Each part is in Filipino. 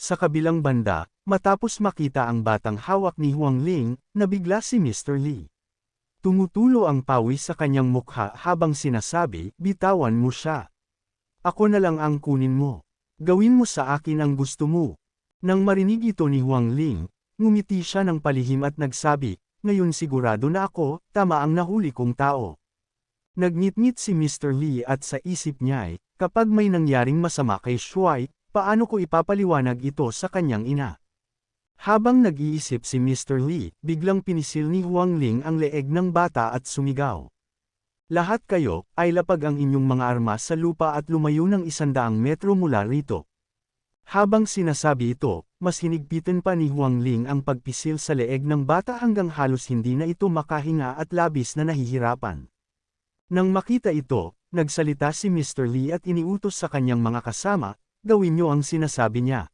Sa kabilang banda, matapos makita ang batang hawak ni Huang Ling, nabigla si Mr. Lee. Tumutulo ang pawis sa kanyang mukha habang sinasabi, bitawan mo siya. Ako na lang ang kunin mo. Gawin mo sa akin ang gusto mo. Nang marinig ito ni Huang Ling, ngumiti siya ng palihim at nagsabi, ngayon sigurado na ako, tama ang nahuli kong tao. Nagngit-ngit si Mr. Lee at sa isip niya ay, kapag may nangyaring masama kay Shuai, paano ko ipapaliwanag ito sa kanyang ina? Habang nag-iisip si Mr. Lee, biglang pinisil ni Huang Ling ang leeg ng bata at sumigaw. Lahat kayo, ay lapag ang inyong mga armas sa lupa at lumayo ng isandaang metro mula rito. Habang sinasabi ito, mas hinigpitan pa ni Huang Ling ang pagpisil sa leeg ng bata hanggang halos hindi na ito makahinga at labis na nahihirapan. Nang makita ito, nagsalita si Mr. Lee at iniutos sa kanyang mga kasama, gawin niyo ang sinasabi niya.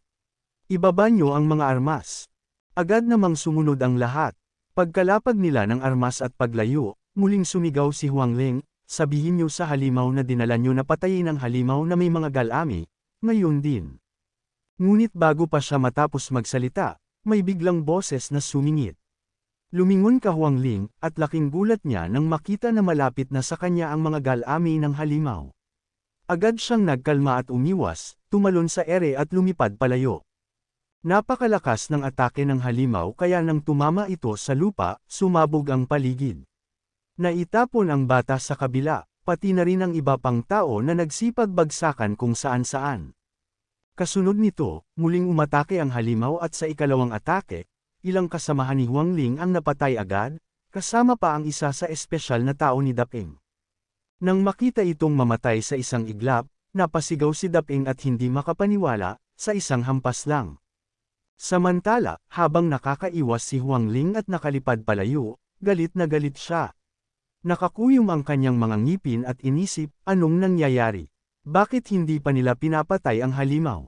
Ibaba niyo ang mga armas. Agad namang sumunod ang lahat. Pagkalapag nila ng armas at paglayo, muling sumigaw si Huang Ling, sabihin niyo sa halimaw na dinala niyo na patayin ang halimaw na may mga galami, ngayon din. Ngunit bago pa siya matapos magsalita, may biglang boses na sumingit. Lumingon ka Huang Ling, at laking gulat niya nang makita na malapit na sa kanya ang mga galami ng halimaw. Agad siyang nagkalma at umiwas, tumalon sa ere at lumipad palayo. Napakalakas ng atake ng halimaw kaya nang tumama ito sa lupa, sumabog ang paligid. Naitapon ang bata sa kabila, pati na rin ang iba pang tao na nagsipag-bagsakan kung saan-saan. Kasunod nito, muling umatake ang halimaw at sa ikalawang atake, ilang kasamahan ni Huang Ling ang napatay agad, kasama pa ang isa sa espesyal na tao ni Daping. Nang makita itong mamatay sa isang iglap, napasigaw si Daping at hindi makapaniwala, sa isang hampas lang. Samantala, habang nakakaiwas si Huang Ling at nakalipad palayo, galit na galit siya. Nakakuyom ang kanyang mga ngipin at inisip, anong nangyayari? Bakit hindi pa nila pinapatay ang halimaw?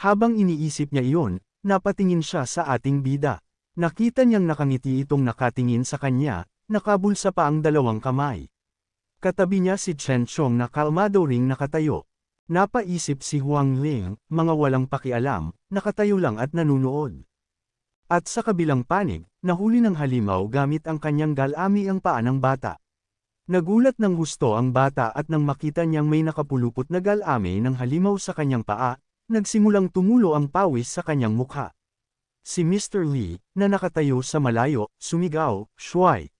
Habang iniisip niya iyon, napatingin siya sa ating bida. Nakita niyang nakangiti itong nakatingin sa kanya, nakabulsa pa ang dalawang kamay. Katabi niya si Chen Chong na kalmado ring nakatayo. Napaisip si Huang Ling, mga walang pakialam, nakatayo lang at nanunood. At sa kabilang panig, nahuli ng halimaw gamit ang kanyang galami ang paa ng bata. Nagulat ng gusto ang bata at nang makita niyang may nakapulupot na galami ng halimaw sa kanyang paa, nagsimulang tumulo ang pawis sa kanyang mukha. Si Mr. Lee, na nakatayo sa malayo, sumigaw, Shuai!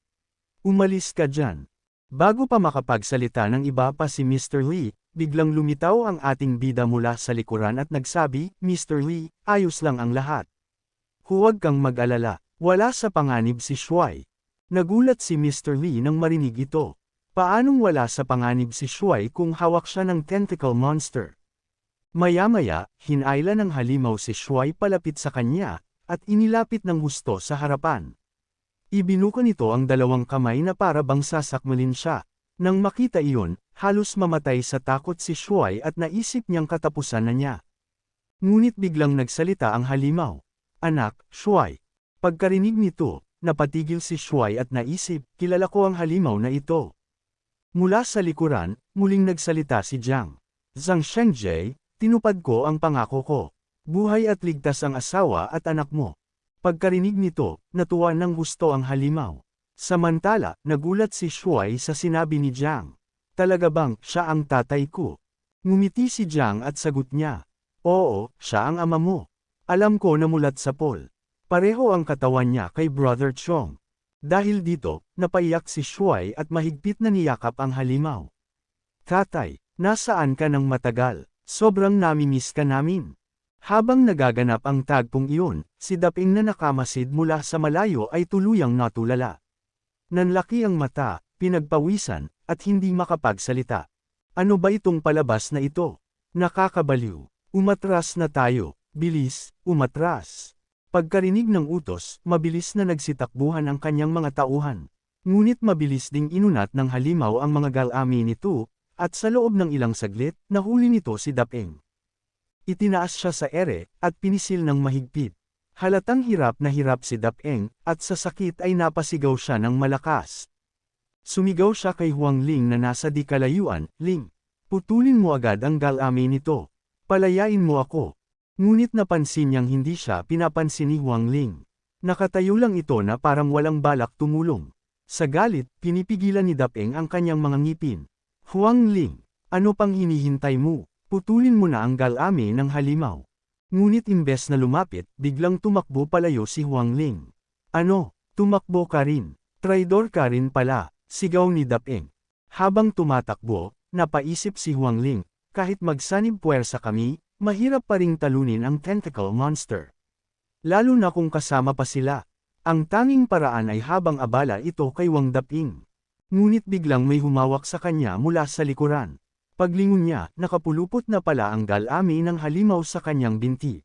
Umalis ka dyan. Bago pa makapagsalita ng iba pa si Mr. Lee, biglang lumitaw ang ating bida mula sa likuran at nagsabi, Mr. Lee, ayos lang ang lahat. Huwag kang mag-alala, wala sa panganib si Shuai. Nagulat si Mr. Lee nang marinig ito. Paanong wala sa panganib si Shuai kung hawak siya ng tentacle monster? Maya-maya, hinayla ng halimaw si Shuai palapit sa kanya, at inilapit ng husto sa harapan. Ibinuka nito ang dalawang kamay na para bang sasakmalin siya. Nang makita iyon, halos mamatay sa takot si Shuai at naisip niyang katapusan na niya. Ngunit biglang nagsalita ang halimaw. Anak, Shuai. Pagkarinig nito, napatigil si Shuai at naisip, kilala ko ang halimaw na ito. Mula sa likuran, muling nagsalita si Jiang. Zhang Shengjie, tinupad ko ang pangako ko. Buhay at ligtas ang asawa at anak mo. Pagkarinig nito, natuwa ng gusto ang halimaw. Samantala, nagulat si Shuai sa sinabi ni Jiang. Talaga bang, siya ang tatay ko? Ngumiti si Jiang at sagot niya. Oo, siya ang ama mo. Alam ko na mulat sa Paul. Pareho ang katawan niya kay Brother Chong. Dahil dito, napaiyak si Shuai at mahigpit na niyakap ang halimaw. Tatay, nasaan ka ng matagal? Sobrang namimiss ka namin. Habang nagaganap ang tagpong iyon, si Daping na nakamasid mula sa malayo ay tuluyang natulala. Nanlaki ang mata, pinagpawisan, at hindi makapagsalita. Ano ba itong palabas na ito? Nakakabaliw. Umatras na tayo. Bilis, umatras. Pagkarinig ng utos, mabilis na nagsitakbuhan ang kanyang mga tauhan. Ngunit mabilis ding inunat ng halimaw ang mga galami nito, at sa loob ng ilang saglit, nahuli nito si Dapeng. Itinaas siya sa ere, at pinisil ng mahigpit. Halatang hirap na hirap si Dapeng, at sa sakit ay napasigaw siya ng malakas. Sumigaw siya kay Huang Ling na nasa di kalayuan, Ling, putulin mo agad ang galami nito. Palayain mo ako. Ngunit napansin niyang hindi siya pinapansin ni Huang Ling. Nakatayo lang ito na parang walang balak tumulong. Sa galit, pinipigilan ni Dapeng ang kanyang mga ngipin. Huang Ling, ano pang hinihintay mo? Putulin mo na ang galame ng halimaw. Ngunit imbes na lumapit, biglang tumakbo palayo si Huang Ling. Ano, tumakbo ka rin. Traidor ka rin pala, sigaw ni Dapeng. Habang tumatakbo, napaisip si Huang Ling, kahit magsanib puwersa kami, mahirap pa ring talunin ang tentacle monster. Lalo na kung kasama pa sila. Ang tanging paraan ay habang abala ito kay Wang Daping. Ngunit biglang may humawak sa kanya mula sa likuran. Paglingon niya, nakapulupot na pala ang galami ng halimaw sa kanyang binti.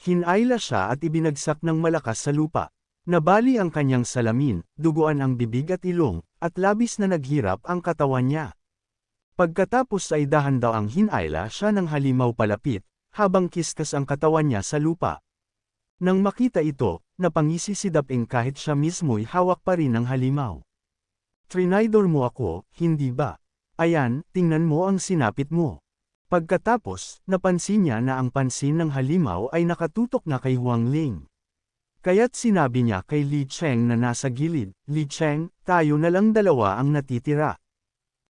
Hinayla siya at ibinagsak ng malakas sa lupa. Nabali ang kanyang salamin, duguan ang bibig at ilong, at labis na naghirap ang katawan niya. Pagkatapos ay dahan daw ang hinayla siya ng halimaw palapit, habang kiskas ang katawan niya sa lupa. Nang makita ito, napangisi si Daping kahit siya mismo'y hawak pa rin ng halimaw. Trinaydor mo ako, hindi ba? Ayan, tingnan mo ang sinapit mo. Pagkatapos, napansin niya na ang pansin ng halimaw ay nakatutok na kay Huang Ling. Kaya't sinabi niya kay Li Cheng na nasa gilid, Li Cheng, tayo na lang dalawa ang natitira.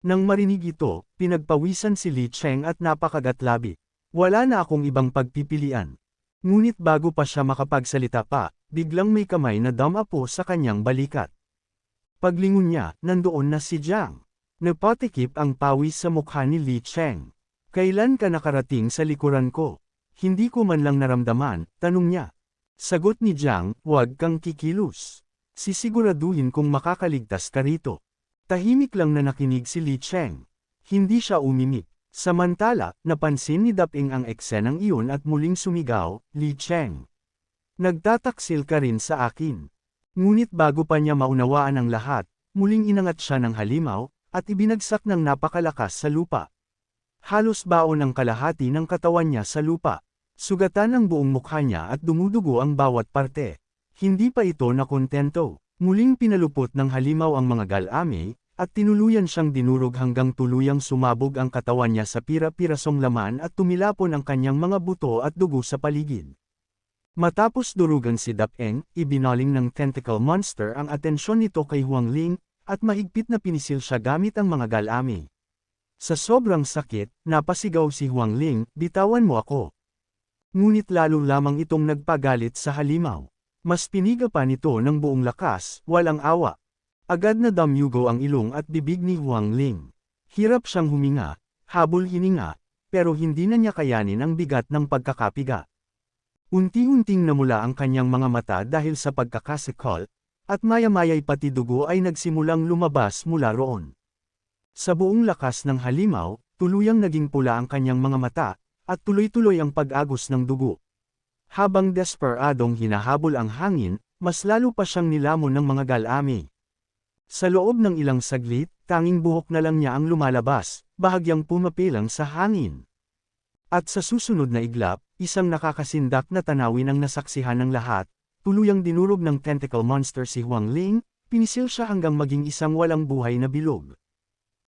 Nang marinig ito, pinagpawisan si Li Cheng at napakagatlabi. Wala na akong ibang pagpipilian. Ngunit bago pa siya makapagsalita pa, biglang may kamay na damapo sa kanyang balikat. Paglingon niya, nandoon na si Jiang. Napatikip ang pawis sa mukha ni Li Cheng. Kailan ka nakarating sa likuran ko? Hindi ko man lang naramdaman, tanong niya. Sagot ni Jiang, huwag kang kikilos. Sisiguraduhin kung makakaligtas ka rito. Tahimik lang na nakinig si Li Cheng. Hindi siya umimik. Samantala, napansin ni Daping ang eksenang iyon at muling sumigaw, Li Cheng. Nagtataksil ka rin sa akin. Ngunit bago pa niya maunawaan ang lahat, muling inangat siya ng halimaw, at ibinagsak ng napakalakas sa lupa. Halos baon ang kalahati ng katawan niya sa lupa. Sugatan ang buong mukha niya at dumudugo ang bawat parte. Hindi pa ito nakontento. Muling pinalupot ng halimaw ang mga galame, at tinuluyan siyang dinurog hanggang tuluyang sumabog ang katawan niya sa pira-pirasong laman at tumilapon ang kanyang mga buto at dugo sa paligid. Matapos durugan si Dapeng, ibinaling ng tentacle monster ang atensyon nito kay Huang Ling, at mahigpit na pinisil siya gamit ang mga galami. Sa sobrang sakit, napasigaw si Huang Ling, bitawan mo ako. Ngunit lalo lamang itong nagpagalit sa halimaw. Mas piniga pa nito ng buong lakas, walang awa. Agad na damyugo ang ilong at bibig ni Huang Ling. Hirap siyang huminga, habol hininga, pero hindi na niya kayanin ang bigat ng pagkakapiga. Unti-unting namula ang kanyang mga mata dahil sa pagkakasikol, at maya-maya'y pati dugo ay nagsimulang lumabas mula roon. Sa buong lakas ng halimaw, tuluyang naging pula ang kanyang mga mata, at tuloy-tuloy ang pag-agos ng dugo. Habang desperadong hinahabol ang hangin, mas lalo pa siyang nilamon ng mga galami. Sa loob ng ilang saglit, tanging buhok na lang niya ang lumalabas, bahagyang pumapilang sa hangin. At sa susunod na iglap, isang nakakasindak na tanawin ang nasaksihan ng lahat, tuluyang dinurog ng tentacle monster si Huang Ling, pinisil siya hanggang maging isang walang buhay na bilog.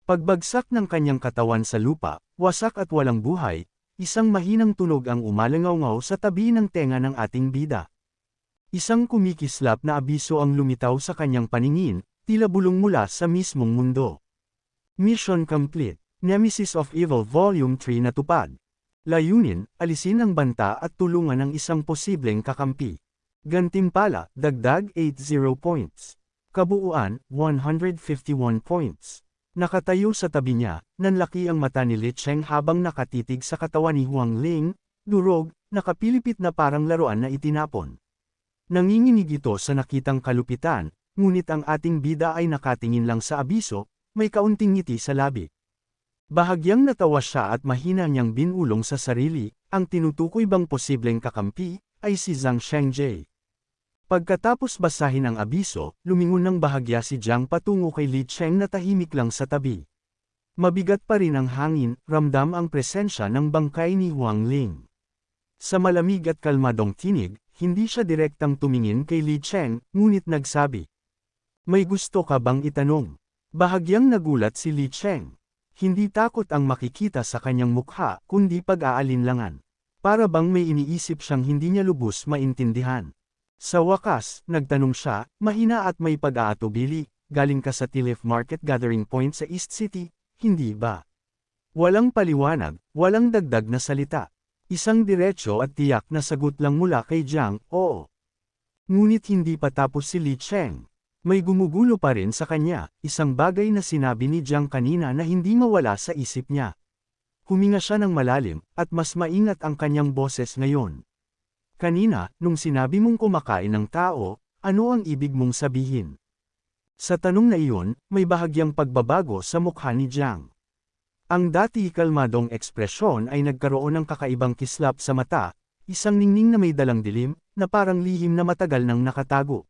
Pagbagsak ng kanyang katawan sa lupa, wasak at walang buhay, Isang mahinang tunog ang umalangaw sa tabi ng tenga ng ating bida. Isang kumikislap na abiso ang lumitaw sa kanyang paningin, tila bulong mula sa mismong mundo. Mission complete. Nemesis of Evil Volume 3 natupad. Layunin, alisin ang banta at tulungan ang isang posibleng kakampi. Gantimpala, dagdag 80 points. Kabuuan, 151 points. Nakatayo sa tabi niya, nanlaki ang mata ni Li Cheng habang nakatitig sa katawan ni Huang Ling, durog, nakapilipit na parang laruan na itinapon. Nanginginig ito sa nakitang kalupitan, ngunit ang ating bida ay nakatingin lang sa abiso, may kaunting ngiti sa labi. Bahagyang natawa siya at mahina niyang binulong sa sarili, ang tinutukoy bang posibleng kakampi, ay si Zhang Shengjie. Pagkatapos basahin ang abiso, lumingon ng bahagya si Jiang patungo kay Li Cheng na tahimik lang sa tabi. Mabigat pa rin ang hangin, ramdam ang presensya ng bangkay ni Huang Ling. Sa malamig at kalmadong tinig, hindi siya direktang tumingin kay Li Cheng, ngunit nagsabi. May gusto ka bang itanong? Bahagyang nagulat si Li Cheng. Hindi takot ang makikita sa kanyang mukha, kundi pag-aalinlangan. Para bang may iniisip siyang hindi niya lubos maintindihan. Sa wakas, nagtanong siya, mahina at may pag-aatubili, galing ka sa Tilif Market Gathering Point sa East City, hindi ba? Walang paliwanag, walang dagdag na salita. Isang diretsyo at tiyak na sagot lang mula kay Jiang, oo. Ngunit hindi pa tapos si Li Cheng. May gumugulo pa rin sa kanya, isang bagay na sinabi ni Jiang kanina na hindi mawala sa isip niya. Huminga siya ng malalim, at mas maingat ang kanyang boses ngayon. Kanina, nung sinabi mong kumakain ng tao, ano ang ibig mong sabihin? Sa tanong na iyon, may bahagyang pagbabago sa mukha ni Jiang. Ang dati kalmadong ekspresyon ay nagkaroon ng kakaibang kislap sa mata, isang ningning na may dalang dilim, na parang lihim na matagal nang nakatago.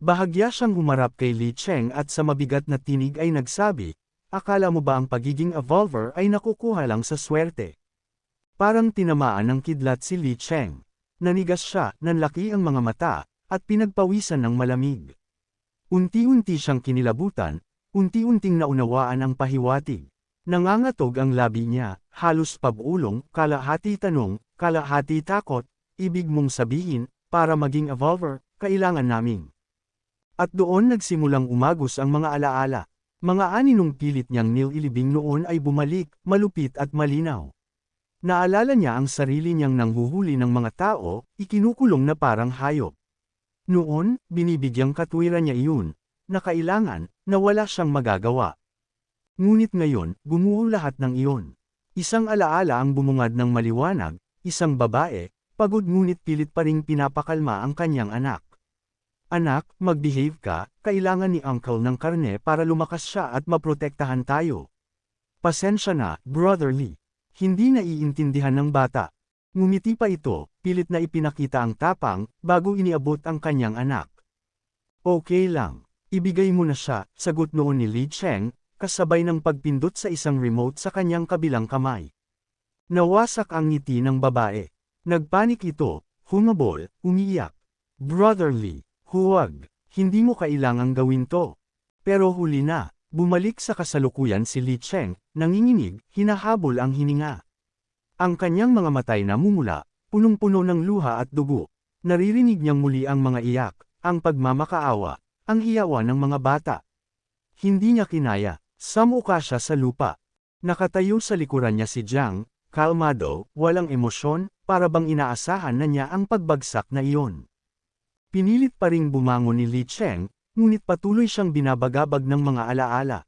Bahagya siyang humarap kay Li Cheng at sa mabigat na tinig ay nagsabi, akala mo ba ang pagiging evolver ay nakukuha lang sa swerte? Parang tinamaan ng kidlat si Li Cheng. Nanigas siya, nanlaki ang mga mata, at pinagpawisan ng malamig. Unti-unti siyang kinilabutan, unti-unting naunawaan ang pahiwatig. Nangangatog ang labi niya, halos pabulong, kalahati tanong, kalahati takot, ibig mong sabihin, para maging evolver, kailangan naming. At doon nagsimulang umagos ang mga alaala. Mga aninong pilit niyang nililibing noon ay bumalik, malupit at malinaw. Naalala niya ang sarili niyang nanghuhuli ng mga tao, ikinukulong na parang hayop. Noon, binibigyang katwiran niya iyon, na kailangan, na wala siyang magagawa. Ngunit ngayon, gumuho lahat ng iyon. Isang alaala ang bumungad ng maliwanag, isang babae, pagod ngunit pilit pa ring pinapakalma ang kanyang anak. Anak, mag-behave ka, kailangan ni uncle ng karne para lumakas siya at maprotektahan tayo. Pasensya na, brotherly. Hindi naiintindihan ng bata. Ngumiti pa ito, pilit na ipinakita ang tapang, bago iniabot ang kanyang anak. Okay lang. Ibigay mo na siya, sagot noon ni Li Cheng, kasabay ng pagpindot sa isang remote sa kanyang kabilang kamay. Nawasak ang ngiti ng babae. Nagpanik ito, humabol, umiyak. Brotherly, Huwag, hindi mo kailangang gawin to. Pero huli na, bumalik sa kasalukuyan si Li Cheng, nanginginig, hinahabol ang hininga. Ang kanyang mga matay namumula, punong-puno ng luha at dugo. Naririnig niyang muli ang mga iyak, ang pagmamakaawa, ang hiyawa ng mga bata. Hindi niya kinaya, samuka siya sa lupa. Nakatayo sa likuran niya si Jiang, kalmado, walang emosyon, para bang inaasahan na niya ang pagbagsak na iyon. Pinilit pa ring bumangon ni Li Cheng, ngunit patuloy siyang binabagabag ng mga alaala.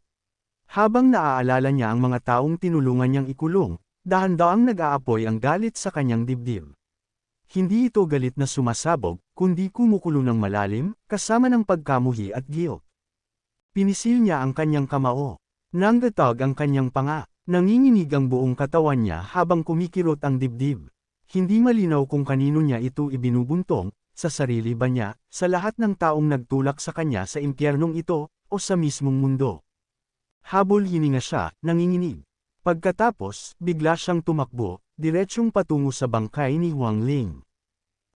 Habang naaalala niya ang mga taong tinulungan niyang ikulong, dahan-daang nag-aapoy ang galit sa kanyang dibdib. Hindi ito galit na sumasabog, kundi kumukulo ng malalim, kasama ng pagkamuhi at guilt. Pinisil niya ang kanyang kamao. Nanggatag ang kanyang panga. Nanginginig ang buong katawan niya habang kumikirot ang dibdib. Hindi malinaw kung kanino niya ito ibinubuntong, sa sarili ba niya, sa lahat ng taong nagtulak sa kanya sa impyernong ito, o sa mismong mundo. Habol hininga siya, nanginginig. Pagkatapos, bigla siyang tumakbo, diretsyong patungo sa bangkay ni Huang Ling.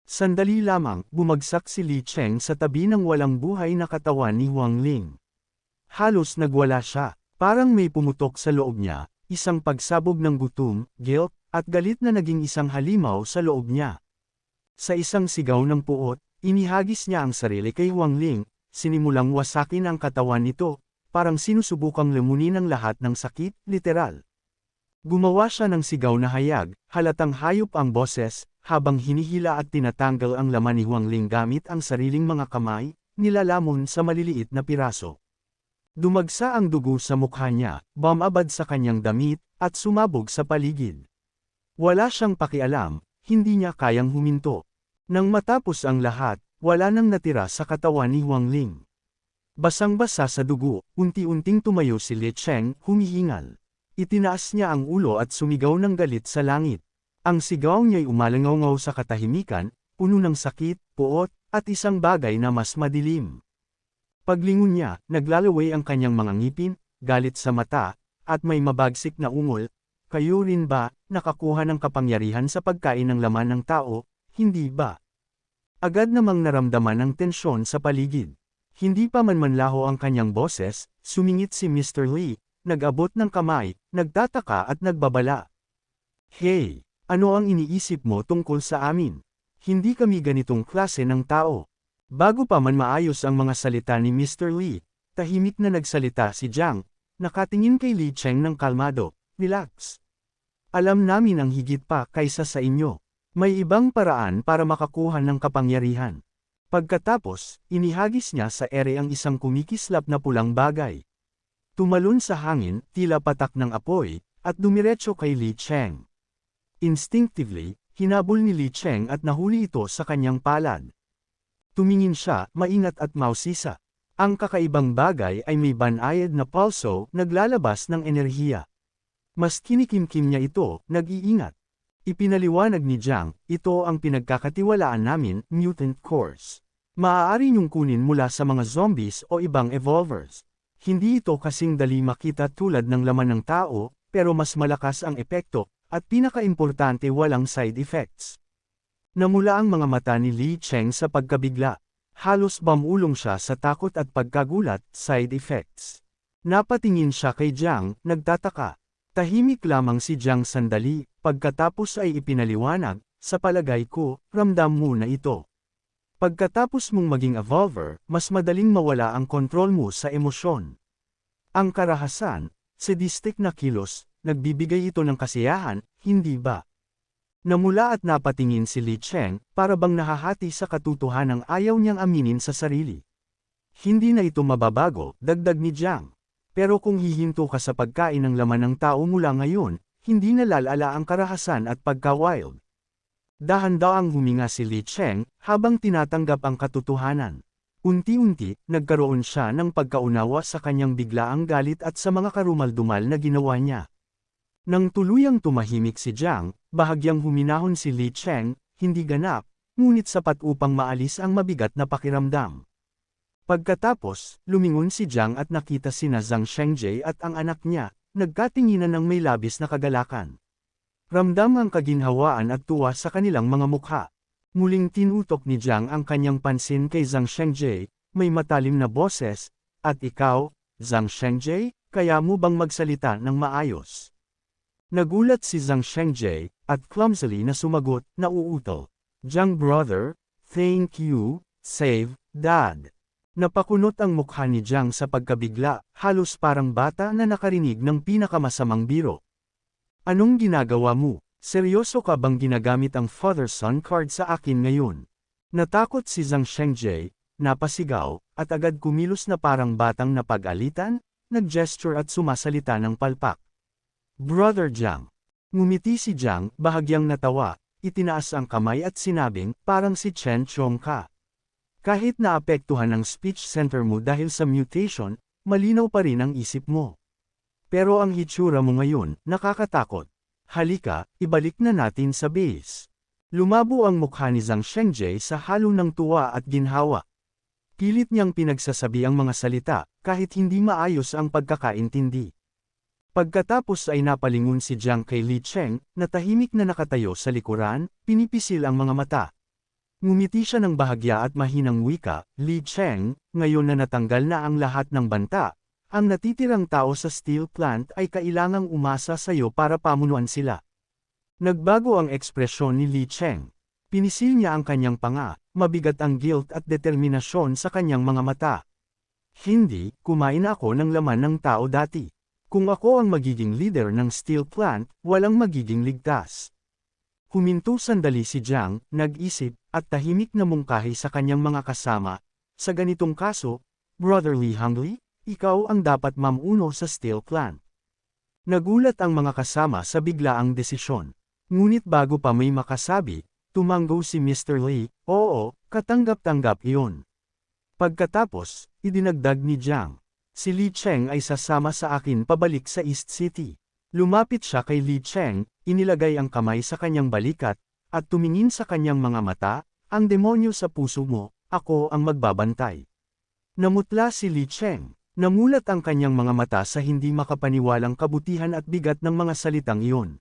Sandali lamang, bumagsak si Li Cheng sa tabi ng walang buhay na katawan ni Huang Ling. Halos nagwala siya, parang may pumutok sa loob niya, isang pagsabog ng gutom, guilt, at galit na naging isang halimaw sa loob niya. Sa isang sigaw ng puot, inihagis niya ang sarili kay Huang Ling, sinimulang wasakin ang katawan nito, parang sinusubukang lamunin ang lahat ng sakit, literal. Gumawa siya ng sigaw na hayag, halatang hayop ang boses, habang hinihila at tinatanggal ang laman ni Huang Ling gamit ang sariling mga kamay, nilalamon sa maliliit na piraso. Dumagsa ang dugo sa mukha niya, bumabad sa kanyang damit, at sumabog sa paligid. Wala siyang pakialam, hindi niya kayang huminto. Nang matapos ang lahat, wala nang natira sa katawan ni Huang Ling. Basang-basa sa dugo, unti-unting tumayo si Li Cheng, humihingal. Itinaas niya ang ulo at sumigaw ng galit sa langit. Ang sigaw niya'y umalangaw sa katahimikan, puno ng sakit, puot, at isang bagay na mas madilim. Paglingon niya, naglalaway ang kanyang mga ngipin, galit sa mata, at may mabagsik na ungol. Kayo rin ba, nakakuha ng kapangyarihan sa pagkain ng laman ng tao, hindi ba? Agad namang naramdaman ang tensyon sa paligid. Hindi pa man manlaho ang kanyang boses, sumingit si Mr. Lee, nag-abot ng kamay, nagtataka at nagbabala. Hey! Ano ang iniisip mo tungkol sa amin? Hindi kami ganitong klase ng tao. Bago pa man maayos ang mga salita ni Mr. Lee, tahimik na nagsalita si Jiang, nakatingin kay Li Cheng ng kalmado, relax. Alam namin ang higit pa kaysa sa inyo. May ibang paraan para makakuha ng kapangyarihan. Pagkatapos, inihagis niya sa ere ang isang kumikislap na pulang bagay. Tumalon sa hangin, tila patak ng apoy, at dumiretso kay Li Cheng. Instinctively, hinabol ni Li Cheng at nahuli ito sa kanyang palad. Tumingin siya, maingat at mausisa. Ang kakaibang bagay ay may banayad na pulso, naglalabas ng enerhiya. Mas kinikimkim niya ito, nag-iingat. Ipinaliwanag ni Jiang, ito ang pinagkakatiwalaan namin, mutant cores. Maaari niyong kunin mula sa mga zombies o ibang evolvers. Hindi ito kasing dali makita tulad ng laman ng tao, pero mas malakas ang epekto, at pinakaimportante walang side effects. Namula ang mga mata ni Li Cheng sa pagkabigla. Halos bamulong siya sa takot at pagkagulat, side effects. Napatingin siya kay Jiang, nagtataka. Tahimik lamang si Jiang sandali, pagkatapos ay ipinaliwanag, sa palagay ko, ramdam mo na ito. Pagkatapos mong maging evolver, mas madaling mawala ang kontrol mo sa emosyon. Ang karahasan, sadistic na kilos, nagbibigay ito ng kasiyahan, hindi ba? Namula at napatingin si Li Cheng, para bang nahahati sa katotohanang ayaw niyang aminin sa sarili. Hindi na ito mababago, dagdag ni Jiang. Pero kung hihinto ka sa pagkain ng laman ng tao mula ngayon, hindi na lalala ang karahasan at pagka-wild. Dahan-daang huminga si Li Cheng, habang tinatanggap ang katotohanan. Unti-unti, nagkaroon siya ng pagkaunawa sa kanyang biglaang galit at sa mga karumaldumal na ginawa niya. Nang tuluyang tumahimik si Jiang, bahagyang huminahon si Li Cheng, hindi ganap, ngunit sapat upang maalis ang mabigat na pakiramdam. Pagkatapos, lumingon si Jiang at nakita sina Zhang Shengjie at ang anak niya, nagkatinginan ng may labis na kagalakan. Ramdam ang kaginhawaan at tuwa sa kanilang mga mukha. Muling tinutok ni Jiang ang kanyang pansin kay Zhang Shengjie, may matalim na boses, at ikaw, Zhang Shengjie, kaya mo bang magsalita ng maayos? Nagulat si Zhang Shengjie, at clumsily na sumagot, nauutol. Jiang brother, thank you, save, dad. Napakunot ang mukha ni Jiang sa pagkabigla, halos parang bata na nakarinig ng pinakamasamang biro. Anong ginagawa mo? Seryoso ka bang ginagamit ang father-son card sa akin ngayon? Natakot si Zhang Shengjie, napasigaw, at agad kumilos na parang batang napag-alitan, nag-gesture at sumasalita ng palpak. Brother Jiang. Ngumiti si Jiang, bahagyang natawa, itinaas ang kamay at sinabing, parang si Chen Chong ka. Kahit naapektuhan ang speech center mo dahil sa mutation, malinaw pa rin ang isip mo. Pero ang hitsura mo ngayon, nakakatakot. Halika, ibalik na natin sa base. Lumabo ang mukha ni Zhang Shengjie sa halo ng tuwa at ginhawa. Pilit niyang pinagsasabi ang mga salita, kahit hindi maayos ang pagkakaintindi. Pagkatapos ay napalingon si Jiang kay Li Cheng, na tahimik na nakatayo sa likuran, pinipisil ang mga mata. Ngumiti siya ng bahagya at mahinang wika, Li Cheng, ngayon na natanggal na ang lahat ng banta, ang natitirang tao sa steel plant ay kailangang umasa sa iyo para pamunuan sila. Nagbago ang ekspresyon ni Li Cheng. Pinisil niya ang kanyang panga, mabigat ang guilt at determinasyon sa kanyang mga mata. Hindi, kumain ako ng laman ng tao dati. Kung ako ang magiging leader ng steel plant, walang magiging ligtas. Huminto sandali si Jiang, nag-isip, at tahimik na mungkahi sa kanyang mga kasama. Sa ganitong kaso, Brotherly Hungly, ikaw ang dapat mamuno sa steel plant. Nagulat ang mga kasama sa biglaang desisyon. Ngunit bago pa may makasabi, tumanggo si Mr. Lee, oo, katanggap-tanggap iyon. Pagkatapos, idinagdag ni Jiang. Si Li Cheng ay sasama sa akin pabalik sa East City. Lumapit siya kay Li Cheng, inilagay ang kamay sa kanyang balikat, at tumingin sa kanyang mga mata, ang demonyo sa puso mo, ako ang magbabantay. Namutla si Li Cheng. Namulat ang kanyang mga mata sa hindi makapaniwalang kabutihan at bigat ng mga salitang iyon.